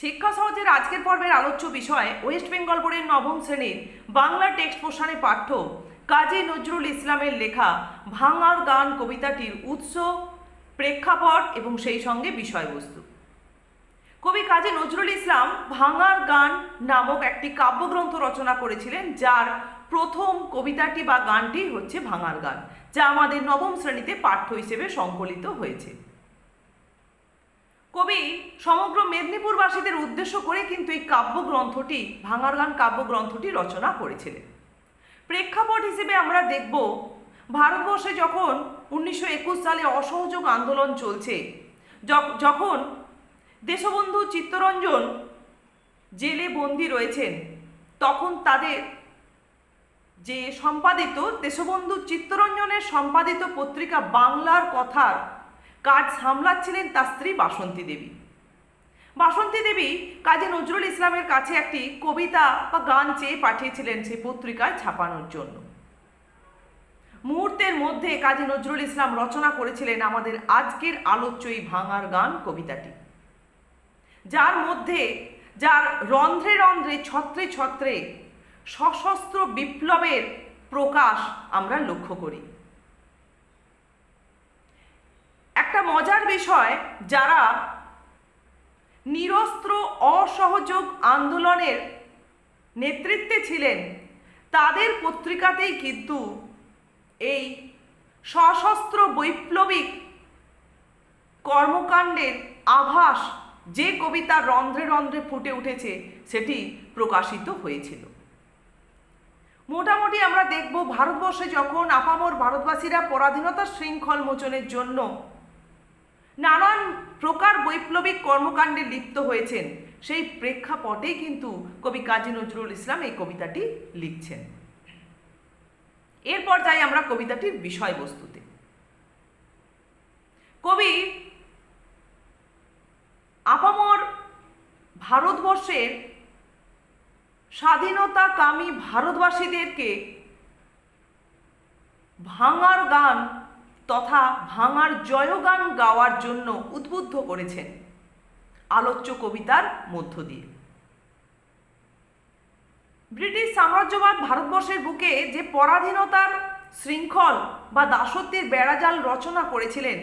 শিক্ষা সহজের আজকের পর্বের আলোচ্য বিষয় ওয়েস্ট বেঙ্গল বোর্ডের নবম শ্রেণির বাংলা টেক্সট পোষণে পাঠ্য কাজী নজরুল ইসলামের লেখা ভাঙার গান কবিতাটির উৎস, প্রেক্ষাপট এবং সেই সঙ্গে বিষয়বস্তু। কবি কাজী নজরুল ইসলাম ভাঙার গান নামক একটি কাব্যগ্রন্থ রচনা করেছিলেন, যার প্রথম কবিতাটি বা গানটি হচ্ছে ভাঙার গান, যা আমাদের নবম শ্রেণীতে পাঠ্য হিসেবে সংকলিত হয়েছে। কবি সমগ্র মেদিনীপুরবাসীদের উদ্দেশ্য করে কিন্তু এই কাব্যগ্রন্থটি, ভাঙার গান কাব্যগ্রন্থটি রচনা করেছিলেন। প্রেক্ষাপট হিসেবে আমরা দেখব, ভারতবর্ষে যখন উনিশশো একুশ সালে অসহযোগ আন্দোলন চলছে যখন দেশবন্ধু চিত্তরঞ্জন জেলে বন্দী রয়েছেন, তখন তাদের যে সম্পাদিত, দেশবন্ধু চিত্তরঞ্জনের সম্পাদিত পত্রিকা বাংলার কথার কাজ সামলাচ্ছিলেন তার স্ত্রী বাসন্তী দেবী। বাসন্তী দেবী কাজী নজরুল ইসলামের কাছে একটি কবিতা বা গান চেয়ে পাঠিয়েছিলেন সেই পত্রিকায় ছাপানোর জন্য। মুহূর্তের মধ্যে কাজী নজরুল ইসলাম রচনা করেছিলেন আমাদের আজকের আলোচ্য এই ভাঙার গান কবিতাটি। যার মধ্যে, যার রন্ধ্রে রন্ধ্রে, ছত্রে ছত্রে সশস্ত্র বিপ্লবের প্রকাশ আমরা লক্ষ্য করি একটা মজার বিষয় যারা নিরস্ত্র অসহযোগ আন্দোলনের নেতৃত্বে ছিলেন, তাদের পত্রিকাতেই কিন্তু এই সশস্ত্র বৈপ্লবিক কর্মকাণ্ডের আভাস যে কবিতার রন্ধ্রে রন্ধ্রে ফুটে উঠেছে সেটি প্রকাশিত হয়েছিল। মোটামুটি আমরা দেখব ভারতবর্ষে যখন আপামর ভারতবাসীরা পরাধীনতার শৃঙ্খল মোচনের জন্য নানান প্রকার বৈপ্লবিক কর্মকাণ্ডে লিপ্ত হয়েছেন। সেই প্রেক্ষাপটেই কিন্তু কবি কাজী নজরুল ইসলাম এই কবিতাটি লিখছেন। এরপর যাই আমরা কবিতাটির বিষয়বস্তুতে। কবি আপামর ভারতবর্ষের স্বাধীনতাকামী ভারতবাসীদেরকে ভাঙার গান তথা ভাঙার জয়গান গাওয়ার জন্য উদ্বুদ্ধ করেছেন আলোচ্য কবিতার মধ্য দিয়ে। ব্রিটিশ সাম্রাজ্যবাদ ভারতবর্ষের বুকে যে পরাধীনতার শৃঙ্খল বা দাসত্বের বেড়াজাল রচনা করেছিলেন,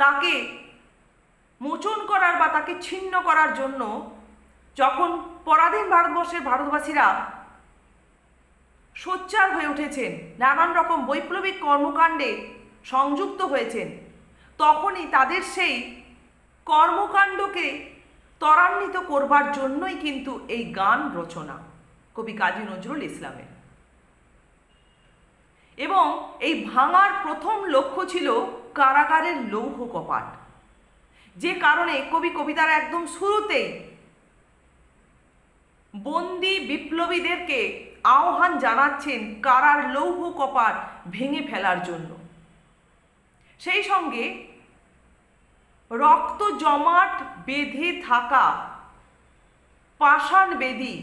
তাকে মোচন করার বা তাকে ছিন্ন করার জন্য যখন পরাধীন ভারতবর্ষের ভারতবাসীরা সোচ্চার হয়ে উঠেছেন, নানান রকম বৈপ্লবিক কর্মকাণ্ডে সংযুক্ত হয়েছেন। তখনই তাদের সেই কর্মকাণ্ডকে ত্বরান্বিত করবার জন্যই কিন্তু এই গান রচনা, কবি কাজী নজরুল ইসলামের। এবং এই ভাঙার প্রথম লক্ষ্য ছিল কারাগারের লৌহ কপাট। যে কারণে কবি কবিতার একদম শুরুতেই বন্দি বিপ্লবীদেরকে আহ্বান জানাচ্ছেন কারার লৌহ কপাট ভেঙে ফেলার জন্য। সেই সঙ্গে রক্ত জমাট বেঁধে থাকা পাষাণ বেদি,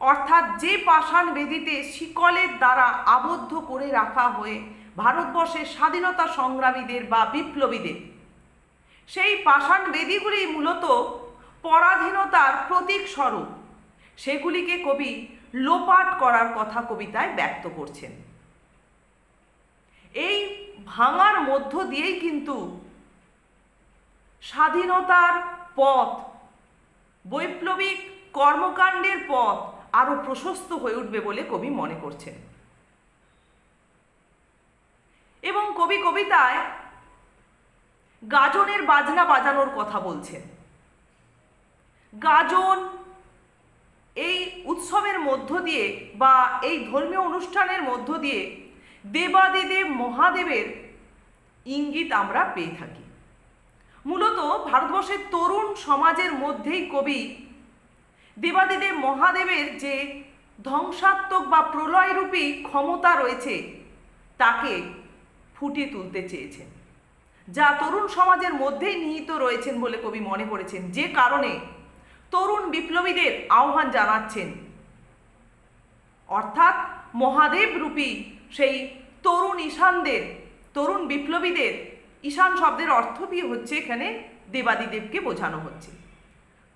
অর্থাৎ যে পাষাণ বেদিতে শিকলের দ্বারা আবদ্ধ করে রাখা হয়ে ভারতবর্ষের স্বাধীনতা সংগ্রামীদের বা বিপ্লবীদের, সেই পাষাণ বেদিগুলি মূলত পরাধীনতার প্রতীক স্বরূপ। সেগুলিকে কবি লোপাট করার কথা কবিতায় ব্যক্ত করছেন। এই ভাঙার মধ্য দিয়েই কিন্তু স্বাধীনতার পথ, বৈপ্লবিক কর্মকাণ্ডের পথ আরও প্রশস্ত হয়ে উঠবে বলে কবি মনে করছেন। এবং কবি কবিতায় গাজনের বাজনা বাজানোর কথা বলছেন। গাজন এই উৎসবের মধ্য দিয়ে বা এই ধর্মীয় অনুষ্ঠানের মধ্য দিয়ে দেবাদিদেব মহাদেবের ইঙ্গিত আমরা পেয়ে থাকি। মূলত ভারতবর্ষের তরুণ সমাজের মধ্যেই কবি দেবাদিদেব মহাদেবের যে ধ্বংসাত্মক বা প্রলয়রূপী ক্ষমতা রয়েছে, তাকে ফুটিয়ে তুলতে চেয়েছেন। যা তরুণ সমাজের মধ্যেই নিহিত রয়েছেন বলে কবি মনে করেছেন। যে কারণে তরুণ বিপ্লবীদের আহ্বান জানাচ্ছেন, অর্থাৎ মহাদেব রূপী সেই তরুণ ঈশানদের, তরুণ বিপ্লবীদের, ঈশান শব্দের অর্থ দিয়ে হচ্ছে এখানে? দেবাদিদেবকে বোঝানো হচ্ছে।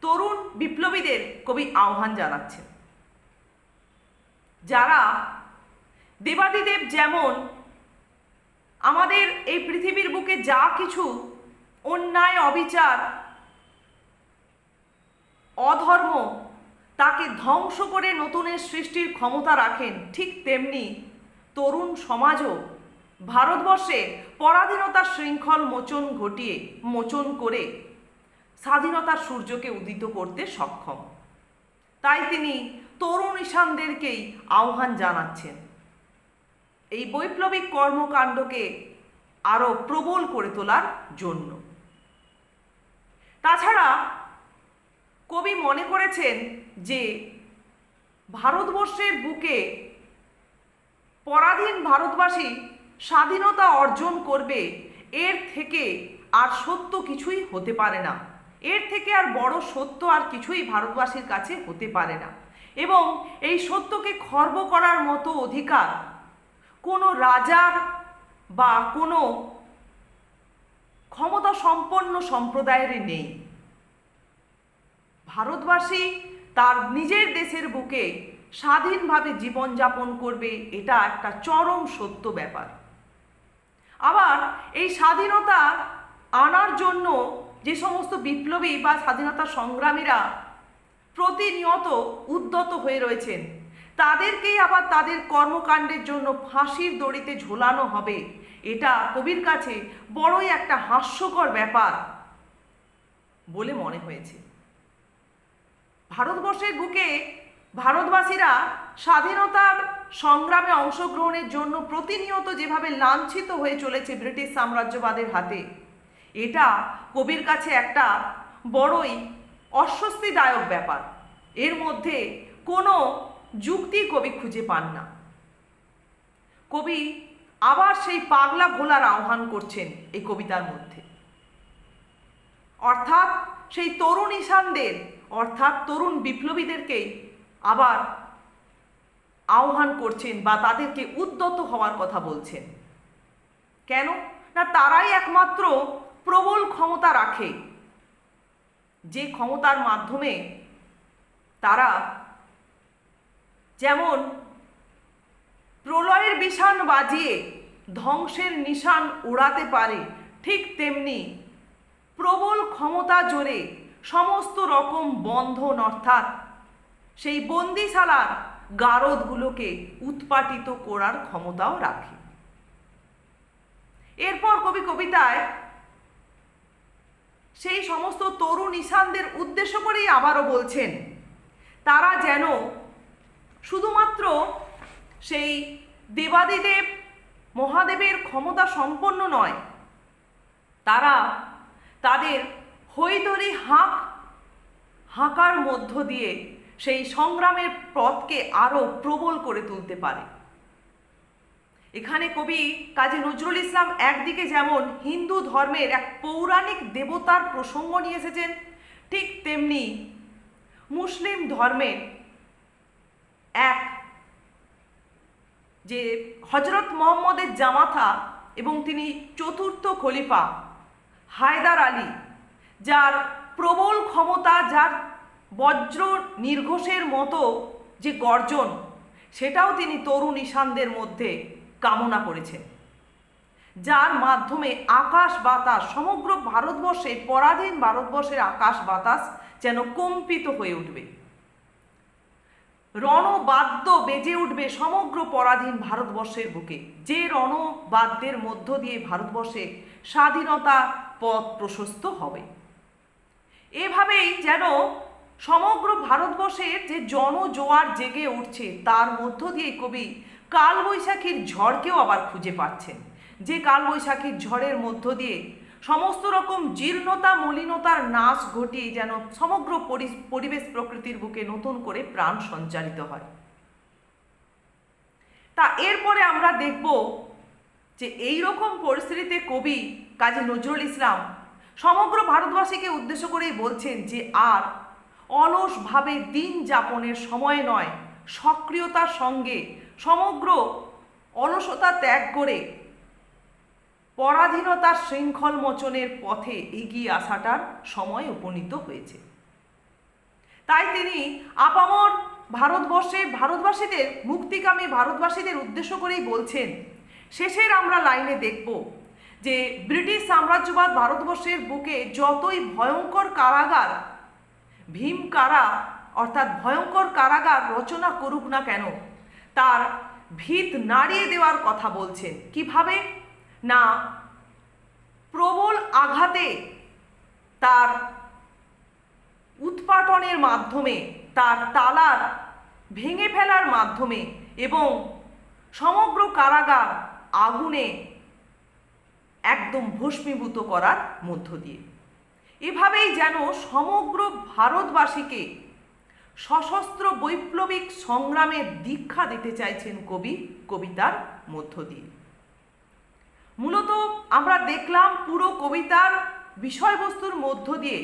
তরুণ বিপ্লবীদের কবি আহ্বান জানাচ্ছেন। যারা দেবাদিদেব যেমন আমাদের এই পৃথিবীর বুকে যা কিছু অন্যায়, অবিচার, অধর্ম, তাকে ধ্বংস করে নতুনের সৃষ্টির ক্ষমতা রাখেন, ঠিক তেমনি তরুণ সমাজও ভারতবর্ষে পরাধীনতার শৃঙ্খল মোচন ঘটিয়ে, মোচন করে স্বাধীনতার সূর্যকে উদিত করতে সক্ষম। তাই তিনি তরুণ ঈশানদেরকেই আহ্বান জানাচ্ছেন। এই বৈপ্লবিক কর্মকাণ্ডকে আরও প্রবল করে তোলার জন্য। তাছাড়া কবি মনে করেছেন যে, ভারতবর্ষের বুকে পরাধীন ভারতবাসী স্বাধীনতা অর্জন করবে, এর থেকে আর সত্য কিছুই হতে পারে না। এর থেকে আর বড় সত্য আর কিছুই ভারতবাসীর কাছে হতে পারে না। এবং এই সত্যকে খর্ব করার মতো অধিকার কোনো রাজার বা কোনো ক্ষমতা সম্পন্ন সম্প্রদায়ের নেই। ভারতবাসী তার নিজের দেশের বুকে স্বাধীনভাবে জীবনযাপন করবে, এটা একটা চরম সত্য ব্যাপার। আবার এই স্বাধীনতা আনার জন্য যে সমস্ত বিপ্লবী বা স্বাধীনতা সংগ্রামীরা প্রতিনিয়ত উদ্যত হয়ে রয়েছেন, তাদেরকেই আবার তাদের কর্মকাণ্ডের জন্য ফাঁসির দড়িতে ঝোলানো হবে, এটা কবির কাছে বড়ই একটা হাস্যকর ব্যাপার বলে মনে হয়েছে। ভারতবর্ষের বুকে ভারতবাসীরা স্বাধীনতার সংগ্রামে অংশগ্রহণের জন্য প্রতিনিয়ত যেভাবে লাঞ্ছিত হয়ে চলেছে ব্রিটিশ সাম্রাজ্যবাদের হাতে, এটা কবির কাছে একটা বড়ই অস্বস্তিদায়ক ব্যাপার। এর মধ্যে কোনো যুক্তি কবি খুঁজে পান না। কবি আবার সেই পাগলা ভোলার আহ্বান করছেন এই কবিতার মধ্যে। অর্থাৎ সেই তরুণ ঈশানদের, অর্থাৎ তরুণ বিপ্লবীদেরকেই আবার আহ্বান করছেন বা তাদেরকে উদ্যত হওয়ার কথা বলছেন। কেন? না, তারাই একমাত্র প্রবল ক্ষমতা রাখে। যে ক্ষমতার মাধ্যমে তারা যেমন প্রলয়ের বিষাণ বাজিয়ে ধ্বংসের নিশান উড়াতে পারে, ঠিক তেমনি প্রবল ক্ষমতা জোরে সমস্ত রকম বন্ধন অর্থাৎ সেই বন্দিশালার গারদগুলোকে উৎপাটিত করার ক্ষমতাও রাখে। এরপর কবি কবিতায় সেই সমস্ত তরুণ ঈশানদের উদ্দেশ্য করেই আবারও বলছেন, তারা যেন শুধুমাত্র সেই দেবাদিদেব মহাদেবের ক্ষমতা সম্পন্ন নয়, তারা তাদের হৈদরি হাঁক, হাঁকার মধ্য দিয়ে সেই সংগ্রামের পথকে আরও প্রবল করে তুলতে পারে। এখানে কবি কাজী নজরুল ইসলাম একদিকে যেমন হিন্দু ধর্মের এক পৌরাণিক দেবতার প্রসঙ্গ নিয়ে এসেছেন, ঠিক তেমনি মুসলিম ধর্মের এক যে হজরত মোহাম্মদের জামাতা এবং তিনি চতুর্থ খলিফা হায়দার আলী, যার প্রবল ক্ষমতা, যার বজ্র নির্ঘোষের মতো যে গর্জন, সেটাও তিনি তরুণ ঈশানদের মধ্যে কামনা করেছেন। যার মাধ্যমে আকাশ বাতাস, সমগ্র ভারতবর্ষে, পরাধীন ভারতবর্ষের আকাশ বাতাস যেন কম্পিত হয়ে উঠবে। রণবাদ্য বেজে উঠবে সমগ্র পরাধীন ভারতবর্ষের বুকে। যে রণবাদ্যের মধ্য দিয়ে ভারতবর্ষে স্বাধীনতা পথ প্রশস্ত হবে। এভাবেই যেন সমগ্র ভারতবর্ষের যে জনজোয়ার জেগে উঠছে, তার মধ্য দিয়ে কবি কালবৈশাখীর ঝড়কেও আবার খুঁজে পাচ্ছেন। যে কালবৈশাখীর ঝড়ের মধ্য দিয়ে সমস্ত রকম জীর্ণতা, মলিনতার নাশ ঘটিয়ে যেন সমগ্র পরিবেশ প্রকৃতির বুকে নতুন করে প্রাণ সঞ্চারিত হয়। তা এরপরে আমরা দেখব যে এই রকম পরিস্থিতিতে কবি কাজী নজরুল ইসলাম সমগ্র ভারতবাসীকে উদ্দেশ্য করেই বলছেন যে আর অলসভাবে দিন যাপনের সময় নয়, সক্রিয়তার সঙ্গে সমগ্র অলসতা ত্যাগ করে পরাধীনতার শৃঙ্খল মোচনের পথে এগিয়ে আসাটার সময় উপনীত হয়েছে। তাই তিনি আপামর ভারতবর্ষের ভারতবাসীদের, মুক্তিকামী ভারতবাসীদের উদ্দেশ্য করেই বলছেন, শেষের আমরা লাইনে দেখব যে ব্রিটিশ সাম্রাজ্যবাদ ভারতবর্ষের বুকে যতই ভয়ঙ্কর কারাগার ভীম কারা অর্থাৎ ভয়ঙ্কর কারাগার রচনা করুক না কেন, তার ভিত নাড়িয়ে দেওয়ার কথা বলছেন কীভাবে? না, প্রবল আঘাতে তার উৎপাটনের মাধ্যমে, তার তালার ভেঙে ফেলার মাধ্যমে এবং সমগ্র কারাগার আগুনে একদম ভস্মীভূত করার মধ্য দিয়ে। এভাবেই যেন সমগ্র ভারতবাসীকে সশস্ত্র বৈপ্লবিক সংগ্রামের দীক্ষা দিতে চাইছেন কবি, কবিতার মধ্য দিয়ে। মূলত আমরা দেখলাম পুরো কবিতার বিষয়বস্তুর মধ্য দিয়ে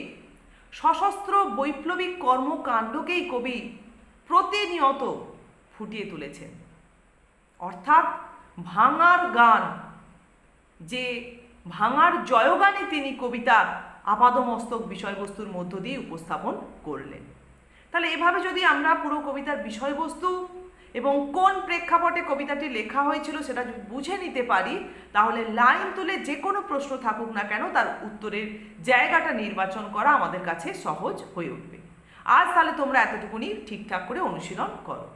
সশস্ত্র বৈপ্লবিক কর্মকাণ্ডকেই কবি প্রতিনিয়ত ফুটিয়ে তুলেছেন। অর্থাৎ ভাঙার গান, যে ভাঙার জয়গানে তিনি কবিতার আপাদমস্তক বিষয়বস্তুর মধ্য দিয়ে উপস্থাপন করলেন। তাহলে এভাবে যদি আমরা পুরো কবিতার বিষয়বস্তু এবং কোন প্রেক্ষাপটে কবিতাটি লেখা হয়েছিল সেটা বুঝে নিতে পারি, তাহলে লাইন তুলে যে কোনো প্রশ্ন থাকুক না কেন তার উত্তরের জায়গাটা নির্বাচন করা আমাদের কাছে সহজ হয়ে উঠবে। আজ তাহলে তোমরা এতটুকুনি ঠিকঠাক করে অনুশীলন করো।